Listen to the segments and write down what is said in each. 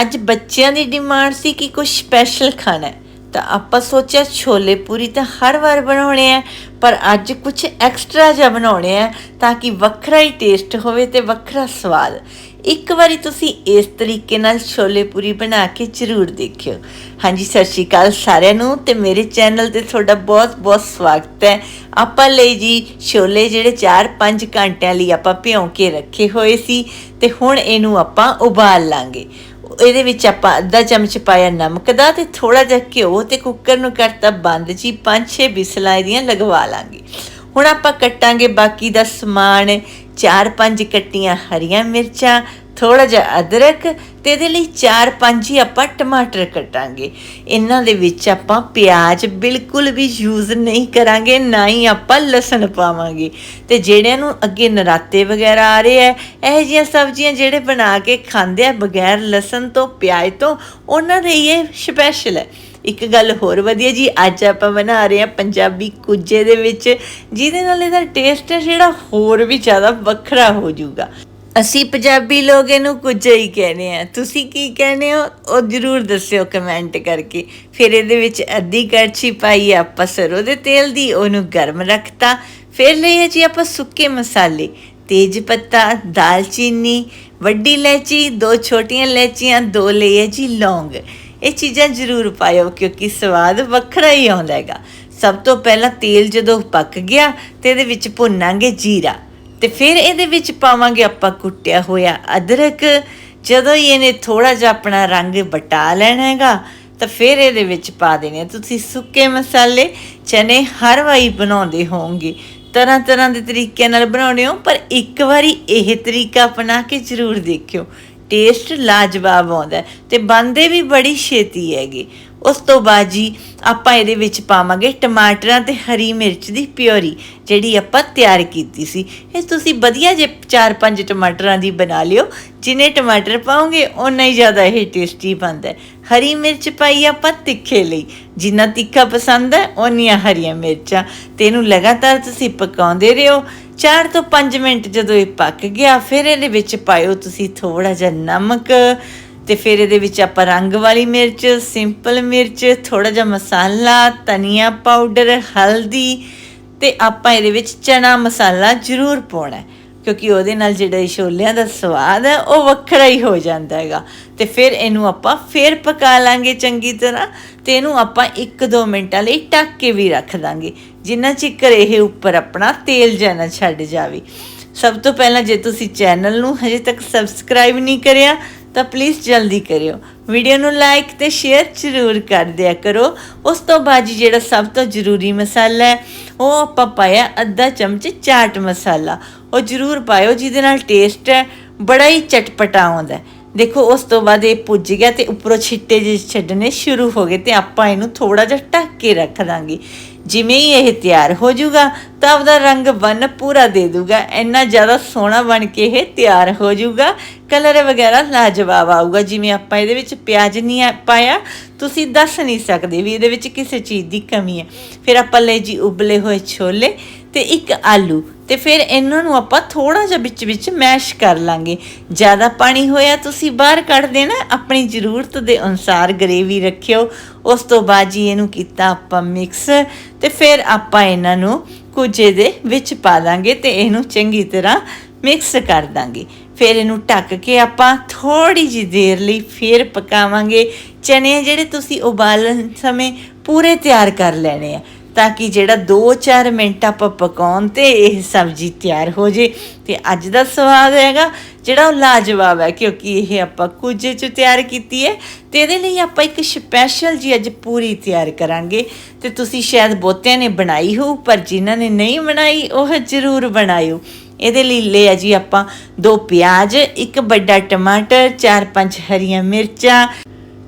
ਅੱਜ ਬੱਚਿਆਂ ਦੀ ਡਿਮਾਂਡ ਸੀ ਕਿ ਕੁਝ ਸਪੈਸ਼ਲ ਖਾਣਾ ਹੈ। ਤਾਂ ਆਪਾਂ ਸੋਚਿਆ ਛੋਲੇ ਪੂਰੀ ਤਾਂ ਹਰ ਵਾਰ ਬਣਾਉਣੇ ਆ, ਪਰ ਅੱਜ ਕੁਝ ਐਕਸਟਰਾ ਜਿਹਾ ਬਣਾਉਣੇ ਆ ਤਾਂ ਕਿ ਵੱਖਰਾ ਹੀ ਟੇਸਟ ਹੋਵੇ ਤੇ ਵੱਖਰਾ ਸਵਾਦ। ਇੱਕ ਵਾਰੀ ਤੁਸੀਂ ਇਸ ਤਰੀਕੇ ਨਾਲ ਛੋਲੇ ਪੂਰੀ ਬਣਾ ਕੇ ਜ਼ਰੂਰ ਦੇਖਿਓ। ਹਾਂਜੀ, ਸਤਿ ਸ਼੍ਰੀ ਅਕਾਲ ਸਾਰਿਆਂ ਨੂੰ ਤੇ ਮੇਰੇ ਚੈਨਲ ਤੇ ਤੁਹਾਡਾ ਬਹੁਤ-ਬਹੁਤ ਸਵਾਗਤ ਹੈ। ਆਪਾਂ ਲਈ ਜੀ ਛੋਲੇ ਜਿਹੜੇ 4-5 ਘੰਟਿਆਂ ਲਈ ਆਪਾਂ ਭਿਉਂ ਕੇ ਰੱਖੇ ਹੋਏ ਸੀ ਤੇ ਹੁਣ ਇਹਨੂੰ ਆਪਾਂ ਉਬਾਲ ਲਾਂਗੇ। ਇਹਦੇ ਵਿੱਚ ਆਪਾਂ ਅੱਧਾ ਚਮਚ ਪਾਇਆ ਨਮਕ ਦਾ ਤੇ ਥੋੜਾ ਜਿਹਾ ਘਿਓ ਤੇ ਕੁੱਕਰ ਨੂੰ ਕਰਤਾ ਬੰਦ ਜੀ 5-6 ਬਿਸਲਾਂ ਇਹਦੀਆਂ ਲਗਵਾ ਲਾਂਗੇ। ਹੁਣ ਆਪਾਂ ਕੱਟਾਂਗੇ ਬਾਕੀ ਦਾ ਸਮਾਨ 4-5 ਕੱਟੀਆਂ ਹਰੀਆਂ ਮਿਰਚਾਂ ਥੋੜਾ ਜਿਹਾ ਅਦਰਕ ਤੇ ਇਹਦੇ ਲਈ 4-5 ਹੀ ਆਪਾਂ ਟਮਾਟਰ ਕੱਟਾਂਗੇ। ਇਹਨਾਂ ਦੇ ਵਿੱਚ ਆਪਾਂ ਪਿਆਜ਼ ਬਿਲਕੁਲ ਵੀ ਯੂਜ਼ ਨਹੀਂ ਕਰਾਂਗੇ, ਨਾ ਹੀ ਆਪਾਂ ਲਸਣ ਪਾਵਾਂਗੇ। ਤੇ ਜਿਹੜਿਆਂ ਨੂੰ ਅੱਗੇ ਨਰਾਤੇ ਵਗੈਰਾ ਆ ਰਹੇ ਆ, ਇਹ ਜੀਆਂ ਸਬਜ਼ੀਆਂ ਜਿਹੜੇ ਬਣਾ ਕੇ ਖਾਂਦੇ ਆ ਬਗੈਰ ਲਸਣ ਤੋਂ, ਪਿਆਜ਼ ਤੋਂ, ਉਹਨਾਂ ਦੇ ਇਹ ਸਪੈਸ਼ਲ ਹੈ। ਇੱਕ ਗੱਲ ਹੋਰ ਵਧੀਆ ਜੀ, ਅੱਜ ਆਪਾਂ ਬਣਾ ਰਹੇ ਹਾਂ ਪੰਜਾਬੀ ਕੁੱਜੇ ਦੇ ਵਿੱਚ, ਜਿਹਦੇ ਨਾਲ ਇਹਦਾ ਟੇਸਟ ਜਿਹੜਾ ਹੋਰ ਵੀ ਜ਼ਿਆਦਾ ਵੱਖਰਾ ਹੋ ਜਾਊਗਾ। ਅਸੀਂ ਪੰਜਾਬੀ ਲੋਕ ਇਹਨੂੰ ਕੁਝ ਹੀ ਕਹਿੰਦੇ ਆ ਤੁਸੀਂ ਕੀ ਕਹਿੰਦੇ ਹੋ? ਉਹ ਜਰੂਰ ਦੱਸਿਓ ਕਮੈਂਟ ਕਰਕੇ। ਫਿਰ ਇਹਦੇ ਵਿੱਚ ਅੱਧੀ ਕੜਛੀ ਪਾਈ, ਆਪਾਂ ਸਰੋਂ ਦੇ ਤੇਲ ਦੀ, ਉਹਨੂੰ ਗਰਮ ਰੱਖਤਾ। ਫਿਰ ਲਈਏ ਜੀ ਆਪਾਂ ਸੁੱਕੇ ਮਸਾਲੇ। ਤੇਜ ਪੱਤਾ, ਦਾਲਚੀਨੀ, ਵੱਡੀ ਇਲਾਇਚੀ, ਦੋ ਛੋਟੀਆਂ ਇਲਾਇਚੀਆਂ, ਦੋ ਲਈਏ ਜੀ ਲੌਂਗ। ਇਹ ਚੀਜ਼ਾਂ ਜ਼ਰੂਰ ਪਾਇਓ ਕਿਉਂਕਿ ਸਵਾਦ ਵੱਖਰਾ ਹੀ ਆਉਂਦਾ ਹੈਗਾ। ਸਭ ਤੋਂ ਪਹਿਲਾਂ ਤੇਲ ਜਦੋਂ ਪੱਕ ਗਿਆ ਤੇ ਇਹਦੇ ਵਿੱਚ ਭੁੰਨਾਂਗੇ ਜੀਰਾ। ਤੇ ਫਿਰ ਇਹਦੇ ਵਿੱਚ ਪਾਵਾਂਗੇ ਆਪਾਂ ਕੁੱਟਿਆ ਹੋਇਆ ਅਦਰਕ। ਜਦੋਂ ਹੀ ਇਹਨੇ ਥੋੜਾ ਜਿਹਾ ਆਪਣਾ ਰੰਗ ਬਟਾ ਲੈਣਾ ਹੈਗਾ, ਤਾਂ ਫਿਰ ਇਹਦੇ ਵਿੱਚ ਪਾ ਦੇਣੇ ਆ। ਤੁਸੀਂ ਸੁੱਕੇ ਮਸਾਲੇ ਚਨੇ ਹਰ ਵਾਰੀ ਬਣਾਉਂਦੇ ਹੋਵੋਗੇ। ਤਰ੍ਹਾਂ ਤਰ੍ਹਾਂ ਦੇ ਤਰੀਕਿਆਂ ਨਾਲ ਬਣਾਉਣੇ ਹੋ, ਪਰ ਇੱਕ ਵਾਰੀ ਇਹ ਤਰੀਕਾ ਅਪਣਾ ਕੇ ਜ਼ਰੂਰ ਦੇਖਿਓ। ਟੇਸਟ ਲਾਜਵਾਬ ਆਉਂਦਾ ਹੈ ਤੇ ਬਣਦੇ ਵੀ ਬੜੀ ਛੇਤੀ ਹੈਗੇ। ਉਸ ਤੋਂ ਬਾਅਦ ਜੀ ਆਪਾਂ ਇਹਦੇ ਵਿੱਚ ਪਾਵਾਂਗੇ ਟਮਾਟਰਾਂ ਤੇ ਹਰੀ ਮਿਰਚ ਦੀ ਪਿਓਰੀ, ਜਿਹੜੀ ਆਪਾਂ ਤਿਆਰ ਕੀਤੀ ਸੀ। ਇਹ ਤੁਸੀਂ ਵਧੀਆ ਜੇ 4-5 ਟਮਾਟਰਾਂ ਦੀ ਬਣਾ ਲਿਓ। ਜਿੰਨੇ ਟਮਾਟਰ ਪਾਓਗੇ, ਓਨਾ ਹੀ ਜ਼ਿਆਦਾ ਇਹ ਟੇਸਟੀ ਬਣਦਾ ਹਰੀ ਮਿਰਚ ਪਾਈ ਆਪਾਂ ਤਿੱਖੇ ਲਈ। ਜਿੰਨਾ ਤਿੱਖਾ ਪਸੰਦ ਹੈ ਉਨੀਆਂ ਹਰੀਆਂ ਮਿਰਚਾਂ। ਤੇ ਇਹਨੂੰ ਲਗਾਤਾਰ ਤੁਸੀਂ ਪਕਾਉਂਦੇ ਰਹੋ। 4 ਤੋਂ 5 ਮਿੰਟ ਜਦੋਂ ਇਹ ਪੱਕ ਗਿਆ, ਫਿਰ ਇਹਦੇ ਵਿੱਚ ਪਾਇਓ ਤੁਸੀਂ ਥੋੜਾ ਜਿਹਾ ਨਮਕ। ਤੇ ਫਿਰ ਇਹਦੇ ਵਿੱਚ ਆਪਾਂ ਰੰਗ ਵਾਲੀ ਮਿਰਚ, ਸਿੰਪਲ ਮਿਰਚ ਥੋੜਾ ਜਿਹਾ ਮਸਾਲਾ, ਧਨੀਆ ਪਾਊਡਰ, ਹਲਦੀ ਤੇ ਆਪਾਂ ਇਹਦੇ ਵਿੱਚ ਚਨਾ ਮਸਾਲਾ ਜ਼ਰੂਰ ਪਾਉਣਾ ਕਿਉਂਕਿ ਉਹਦੇ ਨਾਲ ਜਿਹੜਾ ਛੋਲਿਆਂ ਦਾ ਸਵਾਦ ਹੈ, ਉਹ ਵੱਖਰਾ ਹੀ ਹੋ ਜਾਂਦਾ ਹੈਗਾ। ਤੇ ਫਿਰ ਇਹਨੂੰ ਆਪਾਂ ਫਿਰ ਪਕਾ ਲਾਂਗੇ ਚੰਗੀ ਤਰ੍ਹਾਂ ਤੇ ਇਹਨੂੰ ਆਪਾਂ 1-2 ਮਿੰਟਾਂ ਲਈ ਢੱਕ ਕੇ ਵੀ ਰੱਖ ਦਾਂਗੇ, ਜਿੰਨਾ ਚਿਕਰ ਇਹ ਉੱਪਰ ਆਪਣਾ ਤੇਲ ਜਾਣਾ ਛੱਡ ਜਾਵੇ। ਸਭ ਤੋਂ ਪਹਿਲਾਂ ਜੇ ਤੁਸੀਂ ਚੈਨਲ ਨੂੰ ਹਜੇ ਤੱਕ ਸਬਸਕ੍ਰਾਈਬ ਨਹੀਂ ਕਰਿਆ ਤਾਂ ਪਲੀਜ਼ ਜਲਦੀ ਕਰਿਓ। ਵੀਡੀਓ ਨੂੰ ਲਾਈਕ ਤੇ ਸ਼ੇਅਰ ਜ਼ਰੂਰ ਕਰ ਦਿਆ ਕਰੋ। ਉਸ ਤੋਂ ਬਾਅਦ ਜੀ ਜਿਹੜਾ ਸਭ ਤੋਂ ਜ਼ਰੂਰੀ ਮਸਾਲਾ ਹੈ, ਉਹ ਆਪਾਂ ਪਾਇਆ ਅੱਧਾ ਚਮਚ ਚਾਟ ਮਸਾਲਾ। ਉਹ ਜ਼ਰੂਰ ਪਾਇਓ, ਜਿਹਦੇ ਨਾਲ ਟੇਸਟ ਹੈ, ਬੜਾ ਹੀ ਚਟਪਟਾ ਆਉਂਦਾ ਦੇਖੋ, ਉਸ ਤੋਂ ਬਾਅਦ ਇਹ ਪੁੱਜ ਗਿਆ ਤੇ ਉੱਪਰੋਂ ਛਿੱਟੇ ਜਿਹੇ ਛੱਡਣੇ ਸ਼ੁਰੂ ਹੋ ਗਏ ਤੇ ਆਪਾਂ ਇਹਨੂੰ ਥੋੜਾ ਜਿਹਾ ਢੱਕ ਕੇ ਰੱਖ ਦਾਂਗੇ। ਜਿਵੇਂ ਹੀ ਇਹ ਤਿਆਰ ਹੋ ਜਾਊਗਾ, ਤਾਂ ਉਹਦਾ ਰੰਗ ਬਨ ਪੂਰਾ ਦੇ ਦੂਗਾ ਇੰਨਾ ਜ਼ਿਆਦਾ ਸੋਹਣਾ ਬਣ ਕੇ ਇਹ ਤਿਆਰ ਹੋ ਜਾਊਗਾ। ਕਲਰ ਵਗੈਰਾ ਲਾਜਵਾਬ ਆਊਗਾ। ਜਿਵੇਂ ਆਪਾਂ ਇਹਦੇ ਵਿੱਚ ਪਿਆਜ਼ ਨਹੀਂ ਪਾਇਆ, ਤੁਸੀਂ ਦੱਸ ਨਹੀਂ ਸਕਦੇ ਵੀ ਇਹਦੇ ਵਿੱਚ ਕਿਸੇ ਚੀਜ਼ ਦੀ ਕਮੀ ਹੈ। ਫਿਰ ਆਪਾਂ ਲੈ ਜੀ, ਉਬਲੇ ਹੋਏ ਛੋਲੇ ਤੇ ਇੱਕ ਆਲੂ। ਤੇ ਫਿਰ ਇਹਨਾਂ ਨੂੰ ਆਪਾਂ ਥੋੜਾ ਜਿਹਾ ਵਿੱਚ ਵਿੱਚ ਮੈਸ਼ ਕਰ ਲਾਂਗੇ। ਜ਼ਿਆਦਾ ਪਾਣੀ ਹੋਇਆ ਤੁਸੀਂ ਬਾਹਰ ਕੱਢ ਦੇਣਾ, ਆਪਣੀ ਜ਼ਰੂਰਤ ਦੇ ਅਨੁਸਾਰ ਗਰੇਵੀ ਰੱਖਿਓ। ਉਸ ਤੋਂ ਬਾਅਦ ਜੀ ਇਹਨੂੰ ਕੀਤਾ ਆਪਾਂ ਮਿਕਸ ਤੇ ਫਿਰ ਆਪਾਂ ਇਹਨਾਂ ਨੂੰ ਕੁਝ ਦੇ ਵਿੱਚ ਪਾ ਦਾਂਗੇ ਤੇ ਇਹਨੂੰ ਚੰਗੀ ਤਰ੍ਹਾਂ ਮਿਕਸ ਕਰ ਦਾਂਗੇ। ਫਿਰ ਇਹਨੂੰ ਢੱਕ ਕੇ ਆਪਾਂ ਥੋੜੀ ਜਿਹੀ ਦੇਰ ਲਈ ਫਿਰ ਪਕਾਵਾਂਗੇ। ਚਨੇ ਜਿਹੜੇ ਤੁਸੀਂ ਉਬਾਲਣ ਸਮੇਂ ਪੂਰੇ ਤਿਆਰ ਕਰ ਲੈਣੇ ਆ। ਤਾਂ ਕਿ ਜਿਹੜਾ 2-4 ਮਿੰਟ ਆਪਾਂ ਪਕਾਉਣ ਤੇ ਇਹ ਸਬਜ਼ੀ ਤਿਆਰ ਹੋ ਜੇ। ਤੇ ਅੱਜ ਦਾ ਸਵਾਦ ਹੈਗਾ, ਜਿਹੜਾ ਉਹ ਲਾਜਵਾਬ ਹੈ, ਕਿਉਂਕਿ ਇਹ ਆਪਾਂ ਕੁਝ ਚ ਤਿਆਰ ਕੀਤੀ ਹੈ। ਤੇ ਇਹਦੇ ਲਈ ਆਪਾਂ ਇੱਕ ਸਪੈਸ਼ਲ ਜੀ ਅੱਜ ਪੂਰੀ ਤਿਆਰ ਕਰਾਂਗੇ। ਤੇ ਤੁਸੀਂ ਸ਼ਾਇਦ ਬਹੁਤਿਆਂ ਨੇ ਬਣਾਈ ਹੋ, ਪਰ ਜਿਨ੍ਹਾਂ ਨੇ ਨਹੀਂ ਬਣਾਈ, ਉਹ ਜ਼ਰੂਰ ਬਣਾਇਓ। ਇਹਦੇ ਲਈ ਲਿਆ ਜੀ ਆਪਾਂ ਦੋ ਪਿਆਜ਼, ਇੱਕ ਵੱਡਾ ਟਮਾਟਰ ਚਾਰ ਪੰਜ ਹਰੀਆਂ ਮਿਰਚਾਂ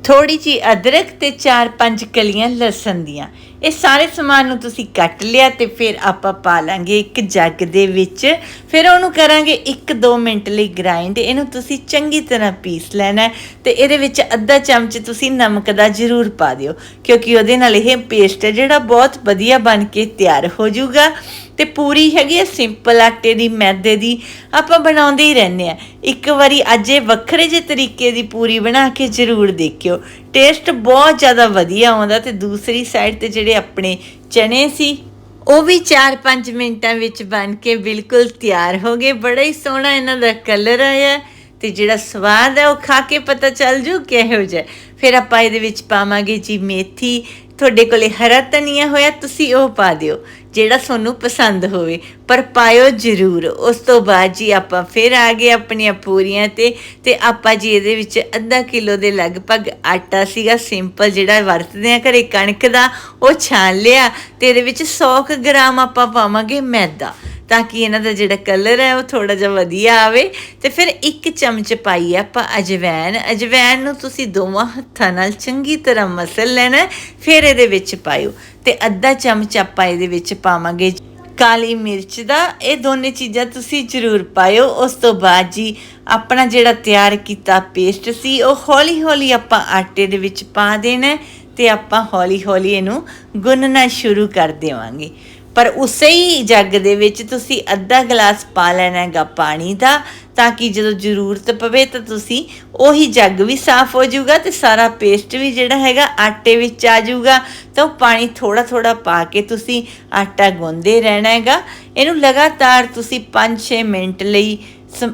ਥੋੜੀ ਜੀ ਅਦਰਕ ਤੇ 4-5 ਕਲੀਆਂ ਲਸਣ ਦੀਆਂ। ਇਹ ਸਾਰੇ ਸਮਾਨ ਨੂੰ ਤੁਸੀਂ ਕੱਟ ਲਿਆ ਤੇ ਫਿਰ ਆਪਾਂ ਪਾ ਲਾਂਗੇ ਇੱਕ ਜੱਗ ਦੇ ਵਿੱਚ। ਫਿਰ ਉਹਨੂੰ ਕਰਾਂਗੇ 1-2 ਮਿੰਟ ਲਈ ਗ੍ਰਾਈਂਡ ਇਹਨੂੰ ਤੁਸੀਂ ਚੰਗੀ ਤਰ੍ਹਾਂ ਪੀਸ ਲੈਣਾ ਹੈ ਤੇ ਇਹਦੇ ਵਿੱਚ ਅੱਧਾ ਚਮਚ ਤੁਸੀਂ ਨਮਕ ਦਾ ਜ਼ਰੂਰ ਪਾ ਦਿਓ, ਕਿਉਂਕਿ ਉਹਦੇ ਨਾਲ ਇਹ ਪੇਸਟ ਹੈ ਜਿਹੜਾ ਬਹੁਤ ਵਧੀਆ ਬਣ ਕੇ ਤਿਆਰ ਹੋ ਜਾਊਗਾ। ਤੇ ਪੂਰੀ ਹੈਗੀ ਹੈ ਸਿੰਪਲ ਆਟੇ ਦੀ, ਮੈਦੇ ਦੀ, ਆਪਾਂ ਬਣਾਉਂਦੇ ਹੀ ਰਹਿੰਦੇ ਆ। ਇੱਕ ਵਾਰੀ ਅੱਜ ਇਹ ਵੱਖਰੇ ਜਿਹੇ ਤਰੀਕੇ ਦੀ ਪੂਰੀ ਬਣਾ ਕੇ ਜ਼ਰੂਰ ਦੇਖਿਓ। ਟੇਸਟ ਬਹੁਤ ਜ਼ਿਆਦਾ ਵਧੀਆ ਆਉਂਦਾ ਤੇ ਦੂਸਰੀ ਸਾਈਡ ਤੇ ਜਿਹੜੇ ਆਪਣੇ ਚਨੇ ਸੀ, ਉਹ ਵੀ 4-5 ਮਿੰਟਾਂ ਵਿੱਚ ਬਣ ਕੇ ਬਿਲਕੁਲ ਤਿਆਰ ਹੋ ਗਏ। ਬੜਾ ਹੀ ਸੋਹਣਾ ਇਹਨਾਂ ਦਾ ਕਲਰ ਆਇਆ ਤੇ ਜਿਹੜਾ ਸਵਾਦ ਹੈ ਉਹ ਖਾ ਕੇ ਪਤਾ ਚੱਲ ਜੂ ਕਿਹੋ ਜਿਹਾ ਫਿਰ ਆਪਾਂ ਇਹਦੇ ਵਿੱਚ ਪਾਵਾਂਗੇ ਜੀ ਮੇਥੀ। ਤੁਹਾਡੇ ਕੋਲੇ ਹਰਾ ਧਨੀਆ ਹੋਇਆ, ਤੁਸੀਂ ਉਹ ਪਾ ਦਿਓ। ਜਿਹੜਾ ਤੁਹਾਨੂੰ ਪਸੰਦ ਹੋਵੇ। ਪਰ ਪਾਇਓ ਜ਼ਰੂਰ। ਉਸ ਤੋਂ ਬਾਅਦ ਜੀ ਆਪਾਂ ਫਿਰ ਆ ਗਏ ਆਪਣੀਆਂ ਪੂਰੀਆਂ ਤੇ ਤੇ ਆਪਾਂ ਜੀ ਇਹਦੇ ਵਿੱਚ ਅੱਧਾ ਕਿਲੋ ਦੇ ਲਗਭਗ ਆਟਾ ਸੀਗਾ, ਸਿੰਪਲ ਜਿਹੜਾ ਵਰਤਦੇ ਆ ਘਰੇ ਕਣਕ ਦਾ, ਉਹ ਛਾਣ ਲਿਆ ਤੇ ਇਹਦੇ ਵਿੱਚ 100 ਕੁ ਗ੍ਰਾਮ ਆਪਾਂ ਪਾਵਾਂਗੇ ਮੈਦਾ, ਤਾਂ ਕਿ ਇਹਨਾਂ ਦਾ ਜਿਹੜਾ ਕਲਰ ਹੈ ਉਹ ਥੋੜਾ ਜਿਹਾ ਵਧੀਆ ਆਵੇ। ਤੇ ਫਿਰ ਇੱਕ ਚਮਚ ਪਾਈ ਆਪਾਂ ਅਜਵੈਨ ਅਜਵੈਨ ਨੂੰ ਤੁਸੀਂ ਦੋਵਾਂ ਹੱਥਾਂ ਨਾਲ ਚੰਗੀ ਤਰ੍ਹਾਂ ਮਸਲ ਲੈਣਾ ਫਿਰ ਇਹਦੇ ਵਿੱਚ ਪਾਇਓ। ਤੇ ਅੱਧਾ ਚਮਚ ਆਪਾਂ ਇਹਦੇ ਵਿੱਚ ਪਾਵਾਂਗੇ ਕਾਲੀ ਮਿਰਚ ਦਾ, ਇਹ ਦੋਨੇ ਚੀਜ਼ਾਂ ਤੁਸੀਂ ਜ਼ਰੂਰ ਪਾਇਓ। ਉਸ ਤੋਂ ਬਾਅਦ ਜੀ, ਆਪਣਾ ਜਿਹੜਾ ਤਿਆਰ ਕੀਤਾ ਪੇਸਟ ਸੀ, ਉਹ ਹੌਲੀ ਹੌਲੀ ਆਪਾਂ ਆਟੇ ਦੇ ਵਿੱਚ ਪਾ ਦੇਣਾ ਹੈ ਤੇ ਆਪਾਂ ਹੌਲੀ ਹੌਲੀ ਇਹਨੂੰ ਗੁੰਨਣਾ ਸ਼ੁਰੂ ਕਰ ਦੇਵਾਂਗੇ। ਪਰ ਉਸੇ ਹੀ ਜੱਗ ਦੇ ਵਿੱਚ ਤੁਸੀਂ ਅੱਧਾ ਗਲਾਸ ਪਾ ਲੈਣਾ ਹੈਗਾ ਪਾਣੀ ਦਾ ਤਾਂ ਕਿ ਜਦੋਂ ਜ਼ਰੂਰਤ ਪਵੇ ਤਾਂ ਤੁਸੀਂ ਉਹੀ ਜੱਗ ਵੀ ਸਾਫ਼ ਹੋ ਜਾਊਗਾ ਤੇ ਸਾਰਾ ਪੇਸਟ ਵੀ ਜਿਹੜਾ ਹੈਗਾ ਆਟੇ ਵਿੱਚ ਆ ਜਾਊਗਾ। ਤਾਂ ਉਹ ਪਾਣੀ ਥੋੜਾ ਥੋੜਾ ਪਾ ਕੇ ਤੁਸੀਂ ਆਟਾ ਗੁੰਨਦੇ ਰਹਿਣਾ ਹੈਗਾ। ਇਹਨੂੰ ਲਗਾਤਾਰ ਤੁਸੀਂ 5-6 ਮਿੰਟ ਲਈ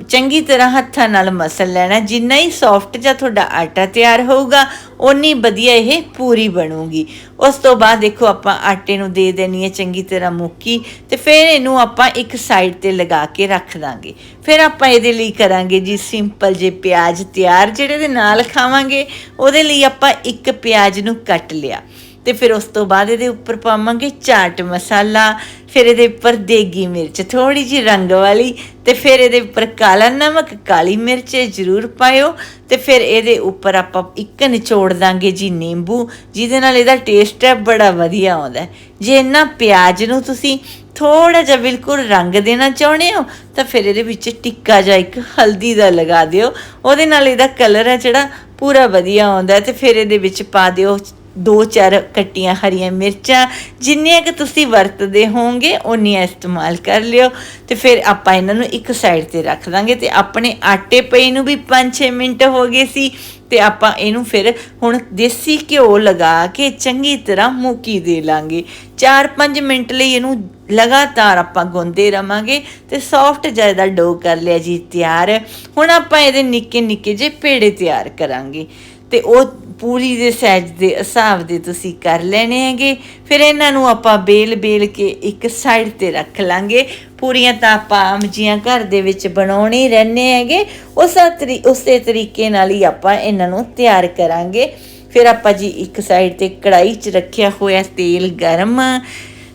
ਚੰਗੀ ਤਰ੍ਹਾਂ ਹੱਥਾਂ ਨਾਲ ਮਸਲ ਲੈਣਾ। ਜਿੰਨਾ ਹੀ ਸੌਫਟ ਜਾਂ ਤੁਹਾਡਾ ਆਟਾ ਤਿਆਰ ਹੋਊਗਾ, ਓਨੀ ਵਧੀਆ ਇਹ ਪੂਰੀ ਬਣੂਗੀ। ਉਸ ਤੋਂ ਬਾਅਦ ਦੇਖੋ, ਆਪਾਂ ਆਟੇ ਨੂੰ ਦੇ ਦੇਣੀ ਹੈ ਚੰਗੀ ਤਰ੍ਹਾਂ ਮੁੱਕੀ ਤੇ ਫਿਰ ਇਹਨੂੰ ਆਪਾਂ ਇੱਕ ਸਾਈਡ ਤੇ ਲਗਾ ਕੇ ਰੱਖ ਦਾਂਗੇ। ਫਿਰ ਆਪਾਂ ਇਹਦੇ ਲਈ ਕਰਾਂਗੇ ਜੀ ਸਿੰਪਲ ਜੇ ਪਿਆਜ਼ ਤਿਆਰ, ਜਿਹੜੇ ਦੇ ਨਾਲ ਖਾਵਾਂਗੇ, ਉਹਦੇ ਲਈ ਆਪਾਂ ਇੱਕ ਪਿਆਜ਼ ਨੂੰ ਕੱਟ ਲਿਆ। ਤੇ ਫਿਰ ਉਸ ਤੋਂ ਬਾਅਦ ਇਹਦੇ ਉੱਪਰ ਪਾਵਾਂਗੇ ਚਾਟ ਮਸਾਲਾ, ਫਿਰ ਇਹਦੇ ਉੱਪਰ ਦੇਗੀ ਮਿਰਚ ਥੋੜੀ ਜੀ ਰੰਗ ਵਾਲੀ ਤੇ ਫਿਰ ਇਹਦੇ ਉੱਪਰ ਕਾਲਾ ਨਮਕ, ਕਾਲੀ ਮਿਰਚ ਜ਼ਰੂਰ ਪਾਇਓ ਤੇ ਫਿਰ ਇਹਦੇ ਉੱਪਰ ਆਪਾਂ ਇੱਕ ਨਿਚੋੜ ਦਾਂਗੇ ਜੀ ਨਿੰਬੂ, ਜਿਹਦੇ ਨਾਲ ਇਹਦਾ ਟੇਸਟ ਹੈ ਬੜਾ ਵਧੀਆ ਆਉਂਦਾ। ਜੇ ਇਹਨਾਂ ਪਿਆਜ਼ ਨੂੰ ਤੁਸੀਂ ਥੋੜਾ ਜਿਹਾ ਬਿਲਕੁਲ ਰੰਗ ਦੇਣਾ ਚਾਹੁੰਦੇ ਹੋ, ਤਾਂ ਫਿਰ ਇਹਦੇ ਵਿੱਚ ਟਿੱਕਾ ਜਿਹਾ ਇੱਕ ਹਲਦੀ ਦਾ ਲਗਾ ਦਿਓ। ਉਹਦੇ ਨਾਲ ਇਹਦਾ ਕਲਰ ਹੈ ਜਿਹੜਾ ਪੂਰਾ ਵਧੀਆ ਆਉਂਦਾ ਹੈ ਤੇ ਫਿਰ ਇਹਦੇ ਵਿੱਚ ਪਾ ਦਿਓ ਦੋ ਚਾਰ ਕੱਟੀਆਂ ਹਰੀਆਂ ਮਿਰਚਾਂ, ਜਿੰਨੀਆਂ ਕਿ ਤੁਸੀਂ ਵਰਤਦੇ ਹੋਵੋਗੇ ਉਨੀਆਂ ਇਸਤੇਮਾਲ ਕਰ ਲਿਓ। ਤੇ ਫਿਰ ਆਪਾਂ ਇਹਨਾਂ ਨੂੰ ਇੱਕ ਸਾਈਡ ਤੇ ਰੱਖ ਦਾਂਗੇ ਤੇ ਆਪਣੇ ਆਟੇ ਪਈ ਨੂੰ ਵੀ 5-6 ਮਿੰਟ ਹੋ ਗਏ ਸੀ ਤੇ ਆਪਾਂ ਇਹਨੂੰ ਫਿਰ ਹੁਣ ਦੇਸੀ ਘਿਓ ਲਗਾ ਕੇ ਚੰਗੀ ਤਰ੍ਹਾਂ ਮੂਕੀ ਦੇ ਲਾਂਗੇ। 4-5 ਮਿੰਟ ਲਈ ਇਹਨੂੰ ਲਗਾਤਾਰ ਆਪਾਂ ਗੁੰਦੇ ਰਵਾਂਗੇ ਤੇ ਸੌਫਟ ਜ਼ਿਆਦਾ ਡੋ ਕਰ ਲਿਆ ਜੀ ਤਿਆਰ। ਹੁਣ ਆਪਾਂ ਇਹਦੇ ਨਿੱਕੇ ਨਿੱਕੇ ਜੇ ਪੇੜੇ ਤਿਆਰ ਕਰਾਂਗੇ। ਤੇ ਉਹ ਪੂਰੀ ਦੇ ਸਾਈਜ਼ ਦੇ ਹਿਸਾਬ ਦੇ ਤੁਸੀਂ ਕਰ ਲੈਣੇ ਹੈਗੇ। ਫਿਰ ਇਹਨਾਂ ਨੂੰ ਆਪਾਂ ਬੇਲ ਬੇਲ ਕੇ ਇੱਕ ਸਾਈਡ ਤੇ ਰੱਖ ਲਾਂਗੇ। ਪੂਰੀਆਂ ਤਾਂ ਆਪਾਂ ਆਮ ਜੀਆਂ ਘਰ ਦੇ ਵਿੱਚ ਬਣਾਉਣੇ ਹੀ ਰਹਿੰਦੇ ਹੈਗੇ। ਉਸੇ ਤਰੀ, ਉਸੇ ਤਰੀਕੇ ਨਾਲ ਹੀ ਆਪਾਂ ਇਹਨਾਂ ਨੂੰ ਤਿਆਰ ਕਰਾਂਗੇ। ਫਿਰ ਆਪਾਂ ਜੀ ਇੱਕ ਸਾਈਡ ਤੇ ਕੜਾਈ 'ਚ ਰੱਖਿਆ ਹੋਇਆ ਤੇਲ ਗਰਮ।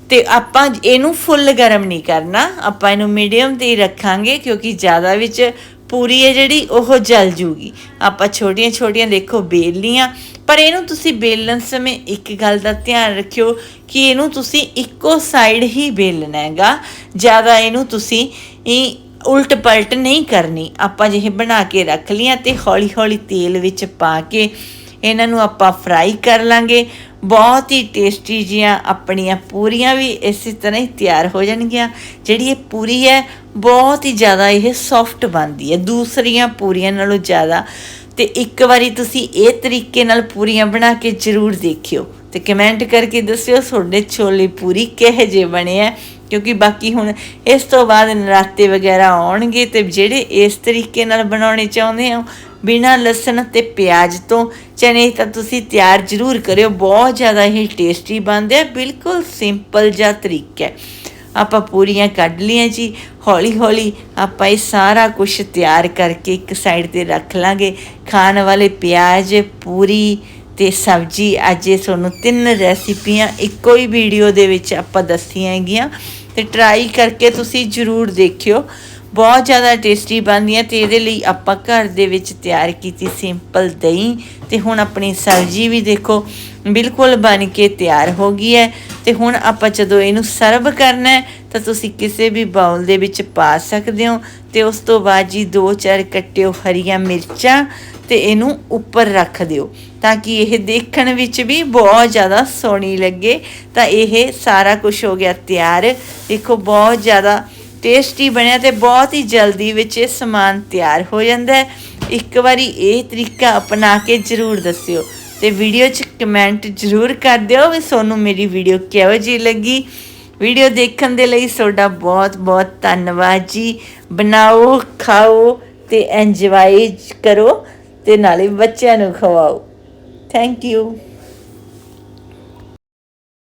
ਤੇ ਆਪਾਂ ਇਹਨੂੰ ਫੁੱਲ ਗਰਮ ਨਹੀਂ ਕਰਨਾ। ਆਪਾਂ ਇਹਨੂੰ ਮੀਡੀਅਮ ਤੇ ਹੀ ਰੱਖਾਂਗੇ ਕਿਉਂਕਿ ਜ਼ਿਆਦਾ ਵਿੱਚ ਪੂਰੀ ਹੈ ਜਿਹੜੀ, ਉਹ ਜਲ ਜੂਗੀ। ਆਪਾਂ ਛੋਟੀਆਂ ਛੋਟੀਆਂ ਦੇਖੋ ਬੇਲ ਲੀਆਂ ਪਰ ਇਹਨੂੰ ਤੁਸੀਂ ਬੇਲਣ ਸਮੇਂ ਇੱਕ ਗੱਲ ਦਾ ਧਿਆਨ ਰੱਖਿਓ ਕਿ ਇਹਨੂੰ ਤੁਸੀਂ ਇੱਕੋ ਸਾਈਡ ਹੀ ਬੇਲਣਾ ਹੈਗਾ। ਜ਼ਿਆਦਾ ਇਹਨੂੰ ਤੁਸੀਂ ਉਲਟ ਪਲਟ ਨਹੀਂ ਕਰਨੀ। ਆਪਾਂ ਜਿਹੇ ਬਣਾ ਕੇ ਰੱਖ ਲੀਆਂ ਤੇ ਹੌਲੀ ਹੌਲੀ ਤੇਲ ਵਿੱਚ ਪਾ ਕੇ ਇਹਨਾਂ ਨੂੰ ਆਪਾਂ ਫਰਾਈ ਕਰ ਲਾਂਗੇ। ਬਹੁਤ ਹੀ ਟੇਸਟੀ ਜੀਆਂ ਆਪਣੀਆਂ ਪੂਰੀਆਂ ਵੀ ਇਸੇ ਤਰ੍ਹਾਂ ਹੀ ਤਿਆਰ ਹੋ ਜਾਣਗੀਆਂ। ਜਿਹੜੀ ਇਹ ਪੂਰੀ ਹੈ ਬਹੁਤ ਹੀ ਜ਼ਿਆਦਾ ਇਹ ਸੌਫਟ ਬਣਦੀ ਹੈ, ਦੂਸਰੀਆਂ ਪੂਰੀਆਂ ਨਾਲੋਂ ਜ਼ਿਆਦਾ। ਤੇ ਇੱਕ ਵਾਰੀ ਤੁਸੀਂ ਇਹ ਤਰੀਕੇ ਨਾਲ ਪੂਰੀਆਂ ਬਣਾ ਕੇ ਜ਼ਰੂਰ ਦੇਖਿਓ ਤੇ ਕਮੈਂਟ ਕਰਕੇ ਦੱਸਿਓ ਤੁਹਾਡੇ ਛੋਲੇ ਪੂਰੀ ਕਿਹੋ ਜਿਹੇ ਬਣੇ ਆ, ਕਿਉਂਕਿ ਬਾਕੀ ਹੁਣ ਇਸ ਤੋਂ ਬਾਅਦ ਨਰਾਤੇ ਵਗੈਰਾ ਆਉਣਗੇ ਤੇ ਜਿਹੜੇ ਇਸ ਤਰੀਕੇ ਨਾਲ ਬਣਾਉਣੇ ਚਾਹੁੰਦੇ ਹੋ, ਬਿਨਾਂ ਲਸਣ ਤੇ ਪਿਆਜ਼ ਤੋਂ, ਚਨੇ ਤਾਂ ਤੁਸੀਂ ਤਿਆਰ ਜ਼ਰੂਰ ਕਰਿਓ, ਬਹੁਤ ਜ਼ਿਆਦਾ ਇਹ ਟੇਸਟੀ ਬਣਦੇ ਆ, ਬਿਲਕੁਲ ਸਿੰਪਲ ਜਿਹਾ ਤਰੀਕਾ ਹੈ। ਆਪਾਂ ਪੂਰੀਆਂ ਕੱਢ ਲਈਆਂ ਜੀ। ਹੌਲੀ ਹੌਲੀ ਆਪਾਂ ਇਹ ਸਾਰਾ ਕੁਝ ਤਿਆਰ ਕਰਕੇ ਇੱਕ ਸਾਈਡ ਤੇ ਰੱਖ ਲਾਂਗੇ। ਖਾਣ ਵਾਲੇ ਪਿਆਜ਼, ਪੂਰੀ ਤੇ ਸਬਜੀ ਅੱਜ ਇਹ ਤੁਹਾਨੂੰ ਤਿੰਨ ਰੈਸਿਪੀਆਂ ਇੱਕੋ ਹੀ ਵੀਡੀਓ ਦੇ ਵਿੱਚ ਆਪਾਂ ਦੱਸੀਆਂ ਹੈਗੀਆਂ। ਤੇ ਟਰਾਈ ਕਰਕੇ ਤੁਸੀਂ ਜ਼ਰੂਰ ਦੇਖਿਓ। ਬਹੁਤ ਜ਼ਿਆਦਾ ਟੇਸਟੀ ਬਣਦੀਆਂ ਤੇ ਇਹਦੇ ਲਈ ਆਪਾਂ ਘਰ ਦੇ ਵਿੱਚ ਤਿਆਰ ਕੀਤੀ ਸਿੰਪਲ ਦਹੀਂ। ਤੇ ਹੁਣ ਆਪਣੀ ਸਬਜ਼ੀ ਵੀ ਦੇਖੋ, ਬਿਲਕੁਲ ਬਣ ਕੇ ਤਿਆਰ ਹੋ ਗਈ ਹੈ। ਤੇ ਹੁਣ ਆਪਾਂ ਜਦੋਂ ਇਹਨੂੰ ਸਰਵ ਕਰਨਾ ਹੈ, ਤਾਂ ਤੁਸੀਂ ਕਿਸੇ ਵੀ ਬਾਉਲ ਦੇ ਵਿੱਚ ਪਾ ਸਕਦੇ ਹੋ ਤੇ ਉਸ ਤੋਂ ਬਾਅਦ ਜੀ ਦੋ ਚਾਰ ਕੱਟਿਓ ਹਰੀਆਂ ਮਿਰਚਾਂ ਤੇ ਇਹਨੂੰ ਉੱਪਰ ਰੱਖ ਦਿਓ ਤਾਂ ਕਿ ਇਹ ਦੇਖਣ ਵਿੱਚ ਵੀ ਬਹੁਤ ਜ਼ਿਆਦਾ ਸੋਹਣੀ ਲੱਗੇ। ਤਾਂ ਇਹ ਸਾਰਾ ਕੁਝ ਹੋ ਗਿਆ ਤਿਆਰ। ਦੇਖੋ, ਬਹੁਤ ਜ਼ਿਆਦਾ ਟੇਸਟੀ ਬਣਿਆ ਤੇ ਬਹੁਤ ਹੀ ਜਲਦੀ ਵਿੱਚ ਇਹ ਸਮਾਨ ਤਿਆਰ ਹੋ ਜਾਂਦਾ ਹੈ। ਇੱਕ ਵਾਰੀ ਇਹ ਤਰੀਕਾ ਅਪਣਾ ਕੇ ਜਰੂਰ ਦੱਸਿਓ। ਤੇ ਵੀਡੀਓ 'ਚ ਕਮੈਂਟ ਜਰੂਰ ਕਰ ਦਿਓ ਵੀ ਤੁਹਾਨੂੰ ਮੇਰੀ ਵੀਡੀਓ ਕਿਹੋ ਜਿਹੀ ਲੱਗੀ। ਵੀਡੀਓ ਦੇਖਣ ਦੇ ਲਈ ਤੁਹਾਡਾ ਬਹੁਤ ਬਹੁਤ ਧੰਨਵਾਦ ਜੀ। ਬਣਾਓ, ਖਾਓ ਤੇ ਇੰਜੋਏ ਕਰੋ ਤੇ ਨਾਲੇ ਬੱਚਿਆਂ ਨੂੰ ਖਵਾਓ। Thank you